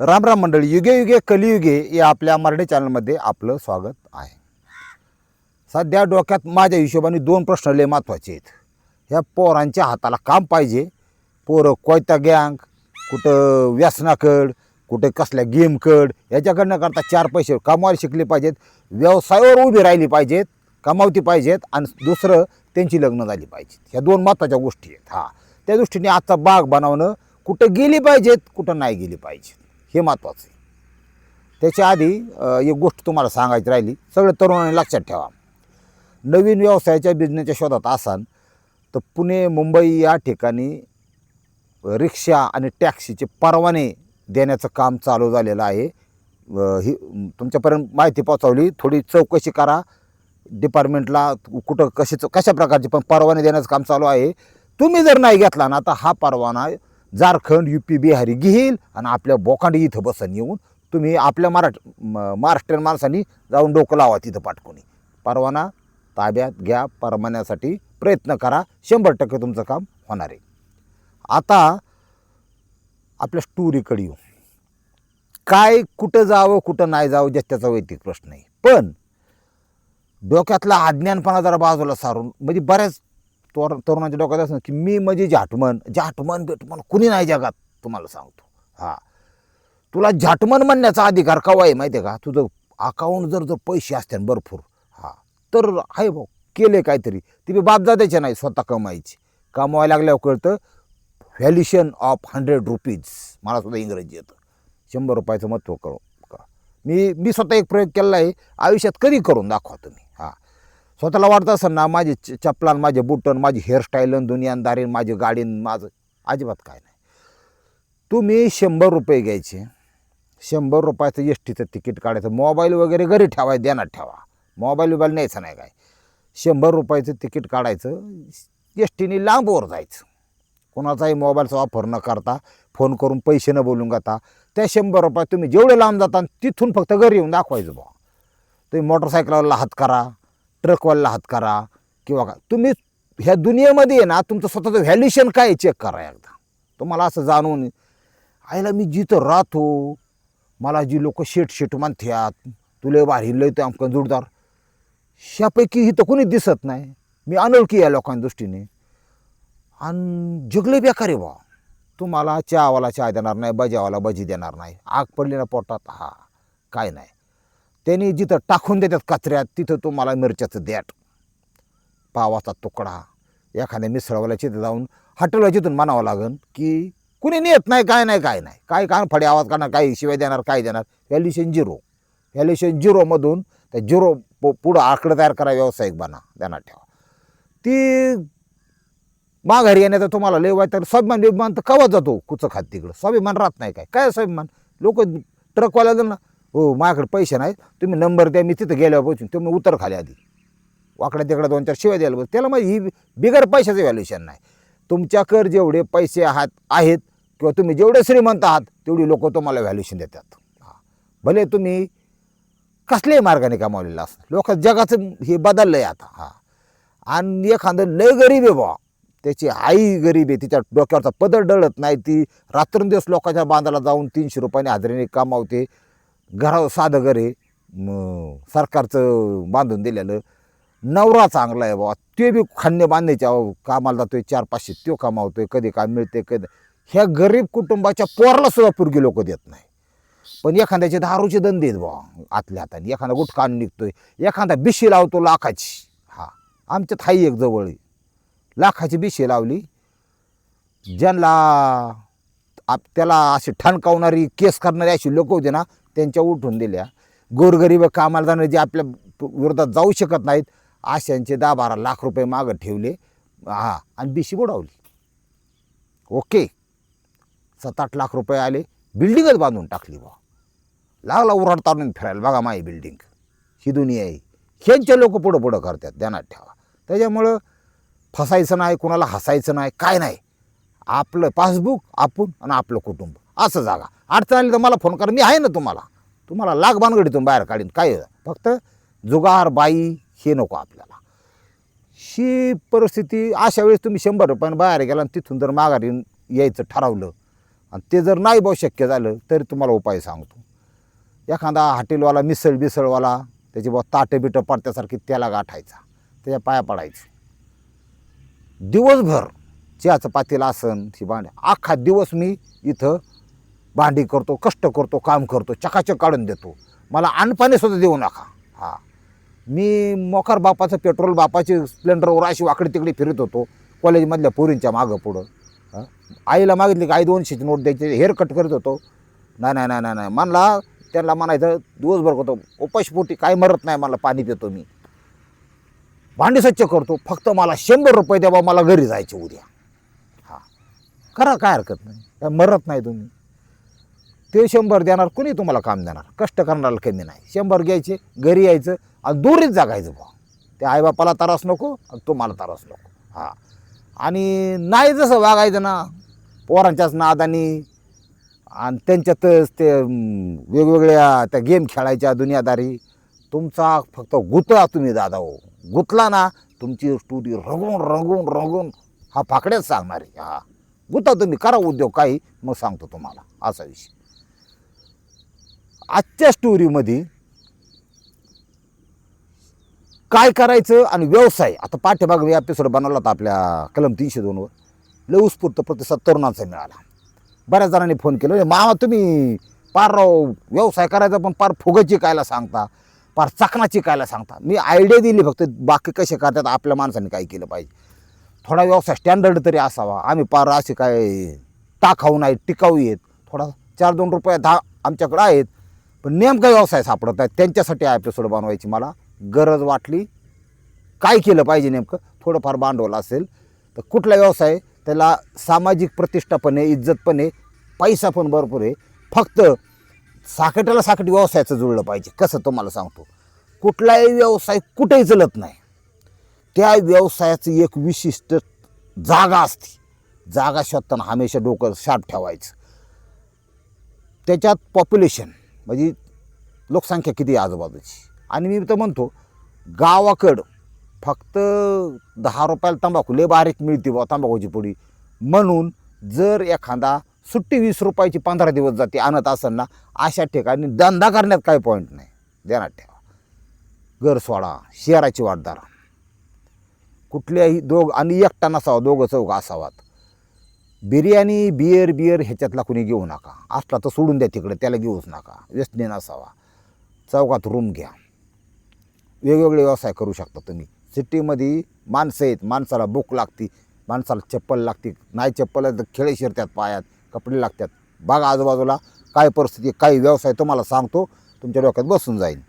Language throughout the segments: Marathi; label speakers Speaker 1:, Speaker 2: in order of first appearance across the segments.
Speaker 1: राम राम मंडळी युगे युगे कलियुगे या आपल्या मराठी चॅनलमध्ये आपलं स्वागत आहे. सध्या डोक्यात माझ्या हिशोबाने दोन प्रश्न लय महत्त्वाचे आहेत. ह्या पोरांच्या हाताला काम पाहिजे. पोरं कोयता गँग कुठं व्यसनाकड कुठे कसल्या गेमकड याच्याकडनं करता चार पैसे कमवायला शिकले पाहिजेत. व्यवसायावर उभी राहिली पाहिजेत कमावती पाहिजेत आणि दुसरं त्यांची लग्न झाली पाहिजेत. ह्या दोन महत्त्वाच्या गोष्टी आहेत. हा. त्या दृष्टीने आजचा बाग बनवणं कुठं गेली पाहिजेत कुठं नाही गेली पाहिजेत. हे महत्त्वाचं आहे. त्याच्या आधी एक गोष्ट तुम्हाला सांगायची राहिली सगळं तरुणांनी लक्षात ठेवा. नवीन व्यवसायाच्या बिझनेसच्या शोधात असाल तर पुणे मुंबई या ठिकाणी रिक्षा आणि टॅक्सीचे परवाने देण्याचं काम चालू झालेलं आहे. ही तुमच्यापर्यंत माहिती पोचवली थोडी चौकशी करा. डिपार्टमेंटला कुठं कशी कशा प्रकारचे पण परवाने देण्याचं काम चालू आहे. तुम्ही जर नाही घेतला ना तर हा परवाना झारखंड यू पी बिहारी घेईल आणि आपल्या बोकांडी इथं बसन येऊन तुम्ही आपल्या मराठ म- महाराष्ट्रीयन माणसांनी जाऊन डोकं लावा तिथं पाठकोणी परवाना ताब्यात घ्या परवान्यासाठी प्रयत्न करा शंभर टक्के तुमचं काम होणार आहे. आता आपल्या स्टोरीकडे येऊ. काय कुठं जावं कुठं नाही जावं ज्या त्याचा वैयक्तिक प्रश्न आहे. पण डोक्यातला अज्ञानपणा जरा बाजूला सारून म्हणजे बऱ्याच तोर तरुणाच्या डोक्यात असं की मी म्हणजे झाटमन झाटमन बेटमन कुणी नाही जगात? तुम्हाला सांगतो. हा. तुला झाटमन म्हणण्याचा अधिकार कवा आहे माहिती आहे का? तुझं अकाउंट जर जर पैसे असते भरपूर हा तर आहे भाऊ केले काहीतरी. ते बी बापजाद्याचे नाही स्वतः कमायची कमवायला लागल्यावर कळतं व्हॅल्युशन ऑफ हंड्रेड रुपीज मला सुद्धा इंग्रजी येतं. शंभर रुपयाचं महत्त्व करू का? मी मी स्वतः एक प्रयोग केलेला आहे. आयुष्यात कधी करून दाखवा तुम्ही. स्वतःला वाटत असं ना माझे च- चपलान माझे बुटन माझी हेअरस्टाईलन दुनियादारीन माझी गाडीन माझं अजिबात काय नाही. तुम्ही शंभर रुपये घ्यायचे. शंभर रुपयाचं एस टीचं तिकीट काढायचं. मोबाईल वगैरे घरी ठेवाय देण्यात ठेवा. मोबाईल बिबाईल न्यायचं नाही काय. शंभर रुपयाचं तिकीट काढायचं. एस टीने लांबवर जायचं. कोणाचाही मोबाईलचा वापर न करता फोन करून पैसे न बोलून जाता त्या शंभर रुपयात तुम्ही जेवढे लांब जाता तिथून फक्त घरी येऊन दाखवायचं बुवा. तुम्ही मोटरसायकलवाला हात करा. ट्रकवाल्याला हात करा किंवा का तुम्ही ह्या दुनियेमध्ये ना तुमचं स्वतःचं व्हॅल्युशन काय चेक करा एकदा. तुम्हाला असं जाणून आईला मी जिथं राहतो मला जी लोक शेट शेट म्हणतात तुले बाहेर लय ते आमकं जोडदार. ह्यापैकी इथं कोणी दिसत नाही. मी अनोळखी या लोकांच्या दृष्टीने. आणि जगले बेकार आहे बा. तुम्हाला चहावाला चहा देणार नाही बजावाला बजी देणार नाही. आग पडली ना पोटात हा. काय नाही. त्यांनी जिथं टाकून देतात कचऱ्यात तिथं तुम्हाला मिरच्याचं द्याट. पावाचा तुकडा. एखाद्या मिसळवाला तिथं जाऊन हॉटेलला जिथून म्हणावं लागेल की कुणी नेत नाही काय नाही काय नाही. काय कान फडे आवाज करणार काही शिवाय देणार काय देणार? व्हॅल्युशन झिरो व्हॅल्युशन झिरोमधून त्या झिरो पु- पुढं आकडं तयार करा व्यावसायिक बना देणार ठेवा. ती माघारी येण्याचा तुम्हाला लय वाईट तर स्वाभिमान बिभिमान तर कवा जातो कुचं खात तिकडं? स्वाभिमान राहत नाही काय? काय स्वाभिमान? लोक ट्रकवाल्या ना हो माझ्याकडे पैसे नाहीत. तुम्ही नंबर द्या मी तिथं गेल्यावर पोहोचून तुम्ही उतर खाली आधी. वाकड्या तिकडे दोन चार शिवाय द्यायला बस. त्याला मग ही बिगर पैशाचं व्हॅल्युएशन नाही. तुमच्याकर जेवढे पैसे आहात आहेत किंवा तुम्ही जेवढे श्रीमंत आहात तेवढी लोक तुम्हाला व्हॅल्युएशन देतात. भले तुम्ही कसल्याही मार्गाने कमावलेलं असं. लोक जगाचं हे बदललं आहे आता. हां. आणि एखादं लय गरीब आहे बा त्याची आई गरीब आहे तिच्या डोक्यावरचा पदर डळत नाही ती रात्रंदिवस लोकांच्या बांधाला जाऊन तीनशे रुपयाने हजेरीने कमावते. घरा साधं घर आहे. म, सरकारचं बांधून दिलेलं. नवरा चांगला आहे बाबा. ते बी खान्य बांधायच्या कामाला जातोय चार पाचशे तो कमावतोय कधी काय मिळते कधी. ह्या गरीब कुटुंबाच्या पोराला सुद्धा पुरगी लोक देत नाही. पण एखाद्याचे दारूचे धंदे आहेत बा आतल्या हाताने. एखादा गुटखा निघतोय. एखादा बिशी लावतो लाखाची. हा आमच्यात हाई एक जवळ आहे. लाखाची बिशी लावली. ज्यांना आप त्याला असे ठणकावणारी केस करणारी अशी लोक होते ना त्यांच्या उठून दिल्या. गोरगरीब कामाला जाणारे जे आपल्या विरोधात जाऊ शकत नाहीत अशांचे दहा बारा लाख रुपये मागं ठेवले. हा आणि बिशी बुडावली. ओके सात आठ लाख रुपये आले. बिल्डिंगच बांधून टाकली बा लागला उराड ताणून फिरायला. बघा माही बिल्डिंग ही दुनिया आहे. ह्यांचे लोक पुढं पुढं करतात. ध्यानात ठेवा. त्याच्यामुळं फसायचं नाही कुणाला हसायचं नाही काय नाही. आपलं पासबुक आपण आणि आपलं कुटुंब. असं जागा. अडचण आली तर मला फोन करा. मी आहे ना तुम्हाला. तुम्हाला लाग बानगडीतून बाहेर काढीन. काय फक्त जुगार बाई हे नको आपल्याला. ही परिस्थिती अशा वेळेस तुम्ही शंभर रुपयानं बाहेर गेला आणि तिथून जर माघारी यायचं ठरवलं आणि ते जर नाही भाऊ शक्य झालं तरी तुम्हाला उपाय सांगतो. एखादा हॉटेलवाला मिसळ बिसळवाला त्याची बुवा ताटं बिटं पडत्यासारखी त्याला गाठायचा. त्याच्या पाया पडायचं. दिवसभर चहाचं पातील आसन ही भांडी. अख्खा दिवस मी इथं भांडी करतो कष्ट करतो काम करतो चकाचक काढून देतो. मला अनपाणीसुद्धा देऊ नका. हा. मी मोकार बापाचं पेट्रोल बापाची स्प्लेंडरवर अशी वाकडी तिकडे फिरत होतो कॉलेजमधल्या पोरींच्या मागं पुढं. आईला मागितली की आई दोनशेची नोट द्यायची हेअर कट करत होतो. नाही नाही नाही नाही नाही. म्हणला त्यांना म्हणायचं दिवसभर करतो. उपाशपोटी काय मरत नाही मला पाणी पितो मी. भांडी स्वच्छ करतो. फक्त मला शंभर रुपये द्या बा मला घरी जायचे उद्या. करा काय हरकत नाही. काय मरत नाही तुम्ही. ते शंभर देणार कोणी तुम्हाला काम देणार? कष्ट करणारा कमी नाही. शंभर घ्यायचे घरी यायचं आणि दूरच जागायचं बा त्या आईबापाला त्रास नको आणि तुम्हाला त्रास नको. हां. आणि नाही जसं वागायचं ना पोरांच्याच नादानी आणि त्यांच्यातच ते वेगवेगळ्या त्या गेम खेळायच्या दुनियादारी तुमचा फक्त गुतळा तुम्ही दादा हो. गुतला ना तुमची स्टुडिओ रंगून रंगून रंगून हा फाकड्याच सांगणार आहे हा. गुता तुम्ही करा उद्योग काही मग सांगतो तुम्हाला असा विषय. आजच्या स्टोरीमध्ये काय करायचं आणि व्यवसाय आता पाठ्यभाग मी एपिसोड बनवला होता आपल्या कलम तीनशे दोनवर लय उत्स्फूर्त प्रतिसाद तरुणांचा मिळाला. बऱ्याच जणांनी फोन केलं मामा तुम्ही पार राव व्यवसाय करायचा पण पार फुगाची कायला सांगता पार चकनाची कायला सांगता. मी आयडिया दिली फक्त बाकी कसे करतात आपल्या माणसाने काय केलं पाहिजे. थोडा व्यवसाय स्टँडर्ड तरी असावा. आम्ही पार असे काय टाकाऊ नाही टिकाऊ आहेत. थोडा चार दोन रुपये दहा आमच्याकडे आहेत. पण नेमका व्यवसाय सापडत नाही. त्यांच्यासाठी हा एपिसोड बनवायची मला गरज वाटली. काय केलं पाहिजे नेमकं? थोडंफार भांडवल असेल. तर कुठला व्यवसाय? त्याला सामाजिक प्रतिष्ठा पण आहे इज्जत पण आहे पैसा पण भरपूर आहे. फक्त साखटाला साखट व्यवसायाचं जुळलं पाहिजे. कसं तुम्हाला सांगतो? कुठलाही व्यवसाय कुठेही चलत नाही. त्या व्यवसायाचं एक विशिष्ट जागा असते. जागा शोधताना हमेशा डोकं शार्प ठेवायचं. त्याच्यात पॉप्युलेशन म्हणजे लोकसंख्या किती आहे आजूबाजूची? आणि मी तर म्हणतो गावाकडं फक्त दहा रुपयाला तंबाखू लय बारीक मिळते बा तंबाखूची पुडी. म्हणून जर एखादा सुट्टी वीस रुपयाची पंधरा दिवस जाते आणत असेल ना अशा ठिकाणी धंदा करण्यात काही पॉईंट नाही. ध्यानात ठेवा. घर सोडा शहराची वाटदार कुठल्याही दोघ आणि एकटा नसावा दोघं चौघ असावात. बिर्याणी बियर बियर ह्याच्यातला कुणी घेऊ नका. असला तर सोडून द्या तिकडे त्याला घेऊच नका. व्यसने नसावा. चौकात रूम घ्या. वेगवेगळे व्यवसाय करू शकता तुम्ही. सिटीमध्ये माणसं आहेत माणसाला भूक लागती माणसाला चप्पल लागते. नाही चप्पल आहे तर खेळे शिरतात पायात कपडे लागतात. बघा आजूबाजूला काय परिस्थिती काही व्यवसाय तुम्हाला सांगतो. तुमच्या डोक्यात बसून जाईल.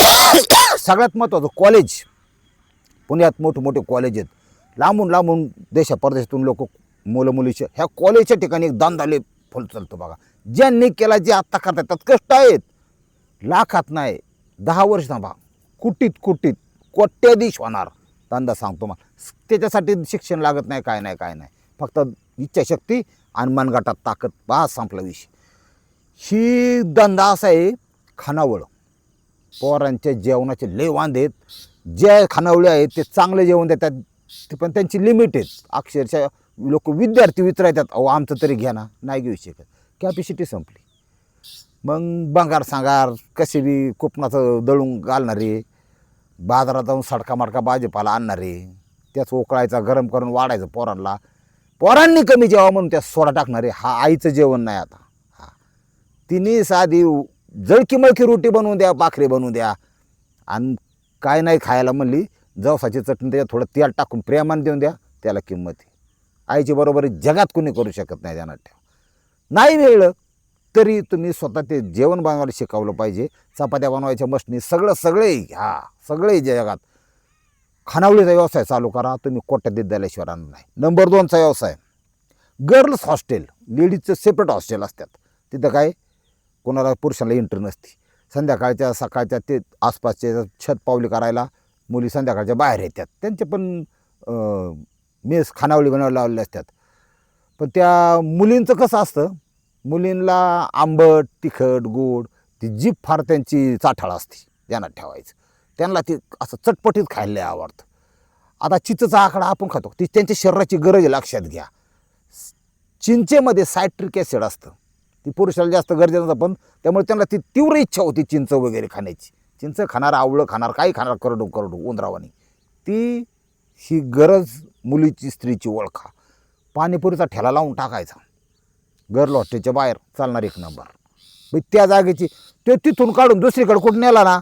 Speaker 1: सगळ्यात महत्त्वाचं कॉलेज पुण्यात मोठमोठे मोठे कॉलेज आहेत. लांबून लांबून देशा परदेशातून लोक मुलं मुलीच्या ह्या कॉलेजच्या ठिकाणी एक दांदाले फुल चालतो बघा. ज्यांनी केला जे आत्ता करतात त्यात कष्ट आहेत. लाखात नाही दहा वर्ष थांबा. कुटीत कुटीत कोट्याधीश होणार. धंदा सांगतो मग. त्याच्यासाठी शिक्षण लागत नाही काय नाही काय नाही. फक्त इच्छाशक्ती आणि मनगटात ताकद. पहा संपला विषय. ही धंदा असा आहे खानावळ. पोरांच्या जेवणाचे लय वांदे आहेत. जे खानावळी आहेत ते चांगलं जेवण देतात. ते पण त्यांची लिमिट आहेत. अक्षरशः लोक विद्यार्थी वितरायतात अहो आमचं तरी घ्या ना नाही घेऊ शकत. कॅपॅसिटी संपली. मग बंगार सांगार कसे बी कोकणाचं दळून घालणारे बाजारात जाऊन सडका मडका भाजीपाला आणणारे त्याच उकळायचा गरम करून वाढायचं पोरांना पोरांनी कमी जेवा म्हणून त्या सोडा टाकणारे हा आईचं जेवण नाही आता. हा. तिने साधी जळकी मळकी रोटी बनवून द्या भाकरी बनवून द्या. आणि काय नाही खायला म्हणली जवसाची चटणी त्याच्यात थोडं तेल टाकून प्रेमाने देऊन द्या त्याला किंमत आहे. आईची बरोबरी जगात कोणी करू शकत नाही ध्यानात ठेवा. नाही मिळलं तरी तुम्ही स्वतः ते जेवण बनवायला शिकवलं पाहिजे. चपात्या बनवायच्या मशनी सगळं सगळे हा सगळे जगात. खानावळीचा व्यवसाय चालू करा तुम्ही कोट्यात द्यायल्याशिवाय राहणार नाही. नंबर दोनचा व्यवसाय गर्ल्स हॉस्टेल लेडीजचं सेपरेट हॉस्टेल असतात. तिथं काय कोणाला पुरुषाला एंट्री नसते. संध्याकाळच्या सकाळच्या ते आसपासचे छत पावली करायला मुली संध्याकाळच्या बाहेर येतात. त्यांचे पण मेस खानावळी बनवायला लावलेले असतात. पण त्या मुलींचं कसं असतं? मुलींना आंबट तिखट गोड ती जीभ फार त्यांची चाठाळ असते ध्यानात ठेवायचं. त्यांना ती असं चटपटीत खायला आवडतं. आता चिचचा आकडा आपण खातो. ती त्यांच्या शरीराची गरज लक्षात घ्या. चिंचेमध्ये सायट्रिक ॲसिड असतं. ती पुरुषाला जास्त गरजेचं पण त्यामुळे त्यांना ती तीव्र इच्छा होती चिंच वगैरे खाण्याची. चिंच खाणार आवळं खाणार काही खाणार करडू करडू उंदरावानी. ती ही गरज मुलीची स्त्रीची ओळखा. पाणीपुरीचा ठेला लावून टाकायचा. गर्ल हॉस्टेलच्या बाहेर चालणार एक नंबर. मग त्या जागेची तो तिथून काढून दुसरीकडे कुठं नेला ना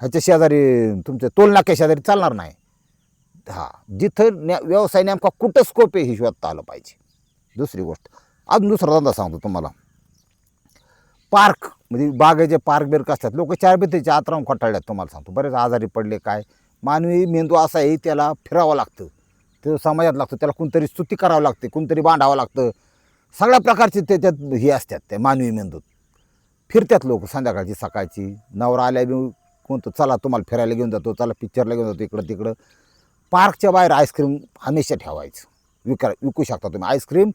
Speaker 1: ह्याच्या शेजारी तुमच्या तोलनाक्या शेजारी चालणार नाही. हा जिथं न्या व्यवसाय नेमका कुठं स्कोप आहे हे शोधता आलं पाहिजे. दुसरी गोष्ट अजून दुसरा धंदा सांगतो तुम्हाला. पार्क म्हणजे बागेचे पार्क बिर्क असतात. लोक चार भिंतीच्या आत राहून तुम्हाला सांगतो. बरेच आजारी पडले काय. मानवी मेंदू असा आहे त्याला फिरावं लागतं. ते समाजात लागतं त्याला कोणतरी स्तुती करावं लागते कोणतरी बांधावं लागतं. सगळ्या प्रकारचे त्याच्यात हे असतात त्या मानवी मेंदूत. फिरतात लोक संध्याकाळची सकाळची. नवरा आल्या बी कोणतं चला तुम्हाला फिरायला घेऊन जातो चला पिक्चरला घेऊन जातो इकडं तिकडं. पार्कच्या बाहेर आईस्क्रीम हमेशा ठेवायचं. विका विकू शकता तुम्ही. आईस्क्रीम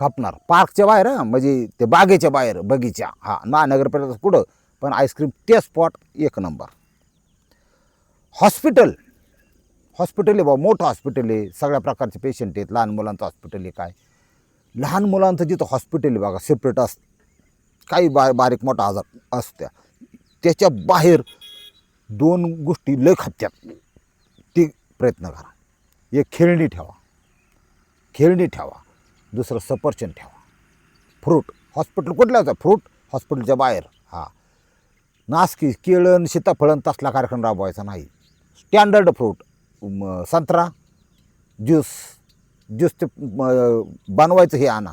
Speaker 1: खपणार. पार्कच्या बाहेर म्हणजे ते बागेच्या बाहेर बगीचा. हा महानगरपालिका पुढं पण आईस्क्रीम ते स्पॉट एक नंबर. हॉस्पिटल. हॉस्पिटल आहे बा मोठं हॉस्पिटल आहे. सगळ्या प्रकारचे पेशंट आहेत. लहान मुलांचं हॉस्पिटल आहे काय. लहान मुलांचं जिथं हॉस्पिटल आहे बघा सेपरेट अस काही बा बारीक मोठा आजार असत्या. त्याच्या बाहेर दोन गोष्टी लय खात्यात ती प्रयत्न करा. एक खेळणी ठेवा. खेळणी ठेवा. दुसरं सफरचंद ठेवा. फ्रूट हॉस्पिटल कुठलं होतं? फ्रूट हॉस्पिटलच्या बाहेर. हा. नासकी केळण सीताफळण तसला कार्यक्रम राबवायचा नाही. स्टँडर्ड फ्रूट संत्रा ज्यूस ज्यूस ते बनवायचं हे आणा.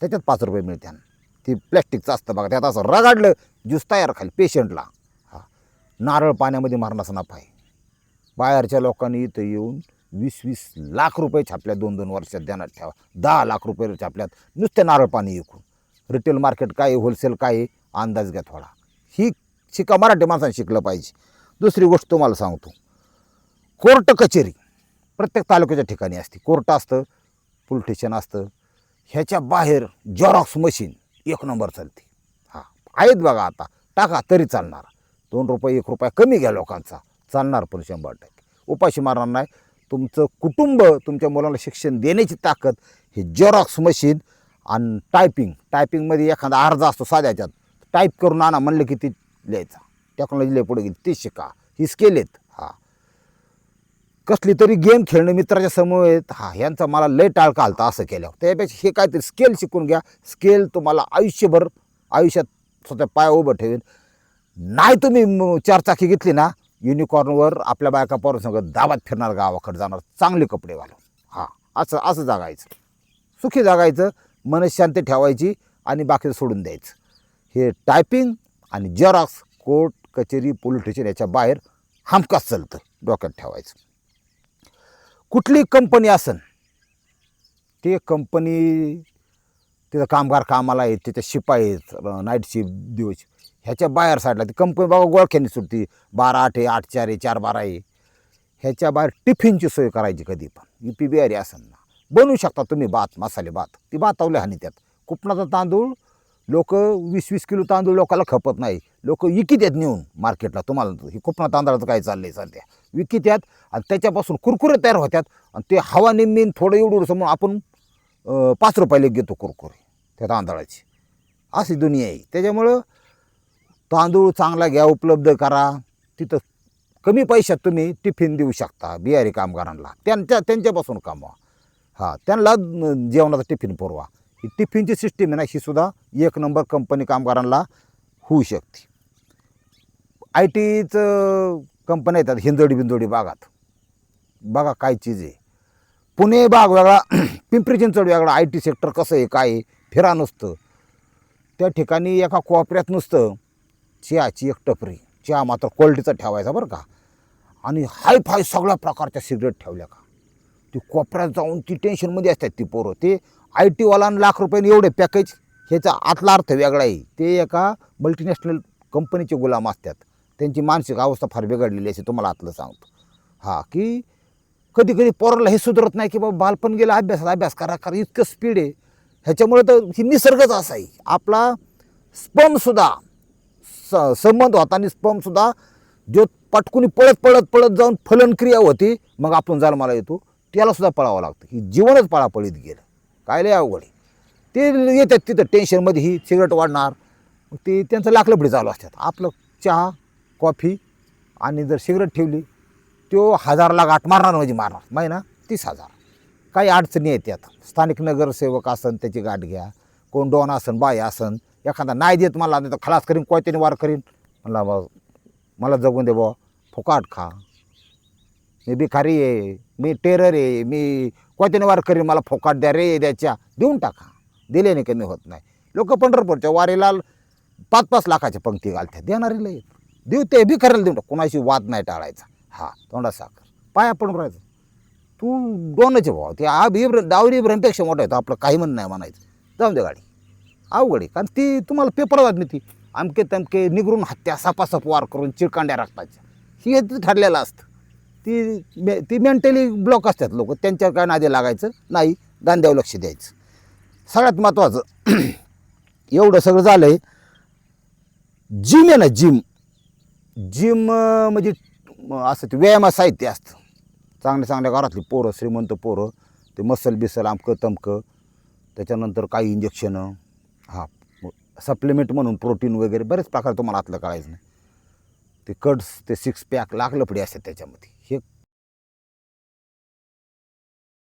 Speaker 1: त्याच्यात पाच रुपये मिळते ते प्लॅस्टिकचं असतं बघा त्यात असं रगाडलं ज्यूस तयार खाली पेशंटला. हा. नारळ पाण्यामध्ये मारण्याचा नफा आहे. बाहेरच्या लोकांनी इथं येऊन वीस वीस लाख रुपये छापल्यात दोन दोन वर्षात ध्यानात ठेवा. दहा लाख रुपये छापल्यात. नुसते नारळ पाणी विकून. रिटेल मार्केट काय आहे होलसेल काय आहे अंदाज घ्या थोडा. ही शिका मराठी माणसाने शिकलं पाहिजे. दुसरी गोष्ट तुम्हाला सांगतो. कोर्ट कचेरी प्रत्येक तालुक्याच्या ठिकाणी असते. कोर्ट असतं पोलीस स्टेशन असतं. ह्याच्या बाहेर झेरॉक्स मशीन एक नंबर चालते. हां आहेत बघा आता. टाका तरी चालणार. दोन रुपये एक रुपया कमी घ्या लोकांचा. चालणार पण शंभर टक्के. उपाशी मारणार नाही. तुमचं कुटुंब तुमच्या मुलाला शिक्षण देण्याची ताकद हे झेरॉक्स मशीन आणि टायपिंग टायपिंगमध्ये एखादा अर्ज असतो साध्याच्यात. टाईप करून आणा म्हणलं की ती लिहायचा. टेक्नॉलॉजी लय पुढे गेली. ती शिका. ही स्केल आहेत हां. कसली तरी गेम खेळणं मित्राच्या समोर आहेत. हा ह्यांचा मला लय टाळका आलता असं केल्यावर. त्यापेक्षा हे काहीतरी स्केल शिकून घ्या. स्केल तुम्हाला आयुष्यभर आयुष्यात स्वतः पाया उभं ठेवेल नाही तुम्ही चारचाकी घेतली ना युनिकॉर्नवर आपल्या बायका पोरं सगळं दाबात फिरणार गावाकडे जाणार चांगले कपडे घालून. हां असं असं जागायचं. सुखी जागायचं मनशांती ठेवायची आणि बाकीचं सोडून द्यायचं. हे टायपिंग आणि जेरॉक्स कोर्ट कचेरी पोलीस स्टेशन याच्या बाहेर हमखास चालतं डोक्यात ठेवायचं. कुठली कंपनी असन ते कंपनी तिथं कामगार कामाला आहेत तिथे शिपाई आहेत नाईट शिफ्ट दिवस. ह्याच्या बाहेर साईडला ती कंपनी बाबा गोळख्यानी सुटती. बारा आठ आहे आठ चार आहे चार बारा आहे. ह्याच्या बाहेर टिफिनची सोय करायची कधी पण. यू पी बिहारी असन ना. बनवू शकता तुम्ही भात मसाले भात. ती भातावले हानी त्यात. कुपणाचा तांदूळ लोक वीस वीस किलो तांदूळ लोकाला खपत नाही. लोक विकीत आहेत नेऊन मार्केटला तुम्हाला हे कुपणा तांदळाचं काय चाललं आहे सध्या? विकीत आहेत आणि त्याच्यापासून कुरकुरे तयार होतात आणि ते हवा निम्मीन थोडं एवढं समोर आपण पाच रुपयाला घेतो कुरकुरे त्या तांदळाची. अशी दुनिया आहे. त्याच्यामुळं तांदूळ चांगला घ्या उपलब्ध करा. तिथं कमी पैशात तुम्ही टिफिन देऊ शकता बिहारी कामगारांना. त्यांच्या त्यांच्यापासून कामवा. हां त्यांना जेवणाचा टिफिन पुरवा. ही टिफिनची सिस्टीम आहे ना ही सुद्धा एक नंबर कंपनी कामगारांना होऊ शकते. आय टीचं कंपन्या येतात हिंदोडी बिंदोडी भागात. बघा काय चीज आहे. पुणे बाग वेगळा पिंपरी चिंचवड वेगळा आय टी सेक्टर कसं आहे काय आहे फिरा नुसतं. त्या ठिकाणी एका कोपऱ्यात नुसतं चहाची एक टपरी. चहा मात्र क्वालिटीचा ठेवायचा बरं का. आणि हाय फाय सगळ्या प्रकारच्या सिगरेट ठेवल्या का. ती कोपऱ्यात जाऊन ती टेन्शनमध्ये असतात ती पोरं. ते आय टीवाला लाख रुपयाने एवढे पॅकेज ह्याचा आतला अर्थ वेगळा आहे. ते एका मल्टीनॅशनल कंपनीचे गुलाम असतात. त्यांची मानसिक अवस्था फार बिघडलेली असे तुम्हाला आतलं सांगतो. हा की कधी कधी पोराला हे सुधरत नाही की बाबा बालपण गेलं अभ्यासात अभ्यास करा कारण इतकं स्पीड आहे. ह्याच्यामुळे तर ही निसर्गच असा आहे. आपला स्पमसुद्धा स संबंध होता आणि स्पर्मसुद्धा जो पटकुनी पळत पळत पळत जाऊन फलनक्रिया होती मग आपण जन्माला येतो त्यालासुद्धा पळावं लागतं. ही जीवनच पळापळीत गेलं. काय लय अवघड आहे. ते येतात तिथं टेन्शनमध्ये ही सिगरेट वाढणार. मग ते त्यांचं लाकलबडी चालू असतात. आपलं चहा कॉफी आणि जर सिगरेट ठेवली तो हजारला गाठ मारणार म्हणजे मारणार. महिना तीस हजार. काही अडचणी येतात स्थानिक नगरसेवक असन त्याची गाठ घ्या. कोण डॉन असन बाय असन एखादा नाही देत मला नाही तर खलास करीन कोयत्याने वार करीन. म्हणला बा मला जगून दे बा फुकाट खा. मी भिकारी आहे मी टेरर आहे मी कोयत्याने वार करीन मला फोकाट द्या रे द्याच्या देऊन टाका. दिल्याने कमी होत नाही. लोक पंढरपूरच्या वारीला पाच पाच लाखाच्या पंक्ती घालतात. देणारे लय देऊ ते भिकाऱ्याला देऊन टाक. कोणाशी वाद नाही टाळायचा. हा तोंडा साखर. पाया पडून राहायचं. तू दोनच भाऊ. ते आब इब्रम दावरी इब्राहिमपेक्षा मोठा आहे. तो आपलं काही म्हणणं नाही म्हणायचं. जाऊन दे गाडी. अवघड आहे. कारण ती तुम्हाला पेपर वाद नाही ती. अमके तमके निगरून हत्या सपासप वार करून चिरकांड्या रक्ताच्या. ही हे ठरलेलं असतं. ती मे ती मेंटली ब्लॉक असतात लोक. त्यांच्या काय नादी लागायचं? नाही. गांध्यावर लक्ष द्यायचं. सगळ्यात महत्त्वाचं एवढं सगळं झालं आहे जिम आहे ना जिम. जिम म्हणजे असं ते व्यायाम साहित्य असतं. चांगल्या चांगल्या घरातली पोरं श्रीमंत पोरं ते मसल बिसल आमकं तमकं. त्याच्यानंतर काही इंजेक्शनं हा सप्लिमेंट म्हणून प्रोटीन वगैरे बरेच प्रकार तुम्हाला आतलं कळायचं नाही. ते कट्स ते सिक्स पॅक लागलं पडी असतात त्याच्यामध्ये. हे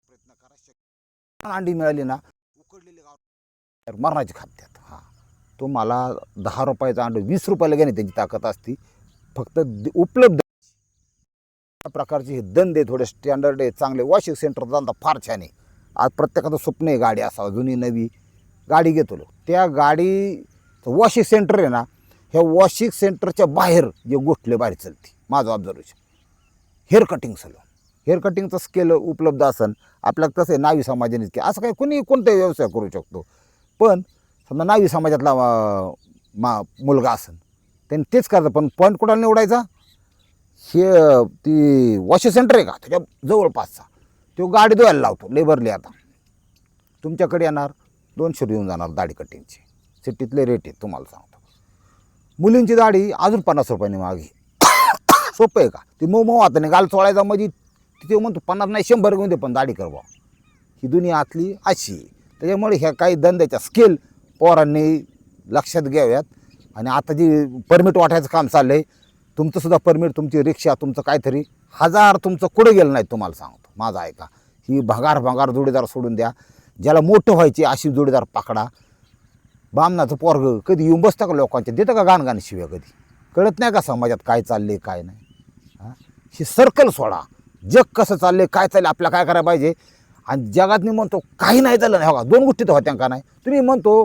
Speaker 1: प्रयत्न करा. अंडी मिळाली ना उकडलेले गाव मरणाची खात्यात हा. तुम्हाला दहा रुपयाचा अंड वीस रुपयाला घेणे त्याची ताकद असती. फक्त उपलब्ध प्रकारचे हे धंदे थोडे स्टँडर्ड आहे चांगले वॉशिंग सेंटर धंदा फार छान आहे. आज प्रत्येकाचं स्वप्न आहे गाडी असावं जुनी नवी. गाडी घेतो त्या गाडी वॉशिंग सेंटर आहे ना ह्या वॉशिंग सेंटरच्या बाहेर जे गोठले बाहेर चालती माझं observation hair cutting salon hair कटिंगचं scale उपलब्ध असन. आपल्याला कसं आहे नावी समाजाने की असं काही कोणी कोणताही व्यवसाय करू शकतो. पण समजा नावी समाजातला मा मुलगा असन त्यांनी तेच करतं. पण पॉईंट कुणाला निवडायचा? हे ती वॉशिंग सेंटर आहे का? त्याच्या जवळपासचा. तो गाडी धुवायला लावतो लेबरली आता. तुमच्याकडे येणार. दोनशे येऊन जाणार दाढी कटिंगची सिटीतले रेट आहेत तुम्हाला सांगतो. मुलींची दाढी अजून पन्नास रुपयाने मागे. सोपं आहे का? ती मऊ मऊ हाताने गाल चोळायचा म्हणजे तिथे म्हणतो पन्नास नाही शंभर घेऊन दे पण दाढी करवा ही दुनिया आतली अशी आहे. त्याच्यामुळे ह्या काही धंद्याच्या स्किल पोरांनी लक्षात घ्याव्यात. आणि आता जी परमिट वाटायचं काम चाललं आहे तुमचंसुद्धा परमिट तुमची रिक्षा तुमचं काहीतरी हजार तुमचं कुठे गेलं नाही तुम्हाला सांगतो. माझं ऐका. ही भगार भगार जोडीदार सोडून द्या. ज्याला मोठं व्हायची अशी जोडीदार पकडा. बामणाचं पोरग कधी येऊन बसतं का लोकांच्या? देतं का गाण शिव्या कधी? कळत नाही का समाजात काय चालले काय नाही? हां? ही सर्कल सोडा. जग कसं चालले काय चालले आपल्याला काय करायला पाहिजे? आणि जगात मी म्हणतो काही नाही झालं नाही. हो का? दोन गोष्टी तर होत्या का नाही? तुम्ही म्हणतो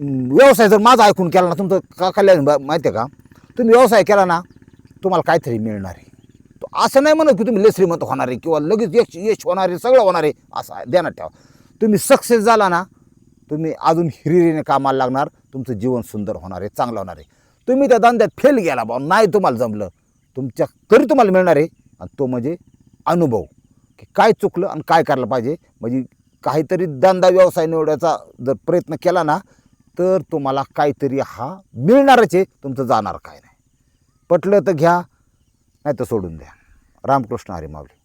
Speaker 1: व्यवसाय जर माझा ऐकून केला ना तुमचं का कल्याण माहिती आहे का? तुम्ही व्यवसाय केला ना तुम्हाला काहीतरी मिळणार आहे. असं नाही म्हणत की तुम्ही लय श्रीमंत होणार आहे किंवा लगेच यश यश होणार आहे सगळं होणार आहे असं ध्यानात ठेवा. तुम्ही सक्सेस झाला ना तुम्ही अजून हिरिरीने कामाला लागणार तुमचं जीवन सुंदर होणार आहे चांगलं होणार आहे. तुम्ही त्या धंद्यात फेल गेला बा नाही तुम्हाला जमलं. तुमच्या तरी तुम्हाला मिळणार आहे. आणि तो म्हणजे अनुभव. की काय चुकलं आणि काय करायला पाहिजे. म्हणजे काहीतरी धंदा व्यवसाय निवडायचा जर प्रयत्न केला ना तर तुम्हाला काहीतरी हा मिळणारच आहे तुमचं जाणार काय नाही. पटलं तर घ्या नाही तर सोडून द्या. रामकृष्ण हरी माऊली.